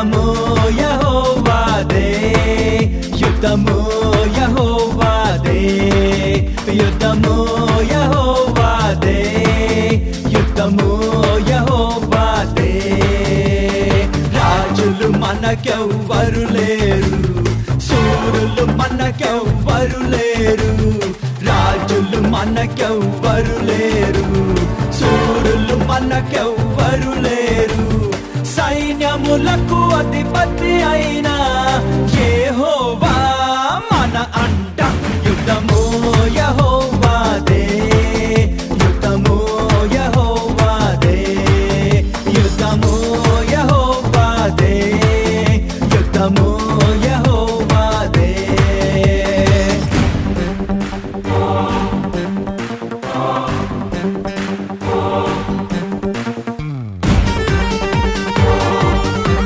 యుద్ధము యహోవాదే యుద్ధము యహోవాదే యుద్ధము యహోవాదే యుద్ధము యహోవాదే. రాజులు మనకెవ్వరు లేరు సూరులు మనకెవ్వరు లేరు రాజులు మనకెవ్వరు లేరు సూరులు మనకెవ్వరు లేరు. సైన్యములకు అధిపతి అయినా యెహోవా మన అంట. యుద్ధము యహోవాదే యుద్ధము యహోవాదే యుద్ధము యహోవాదే యుద్ధము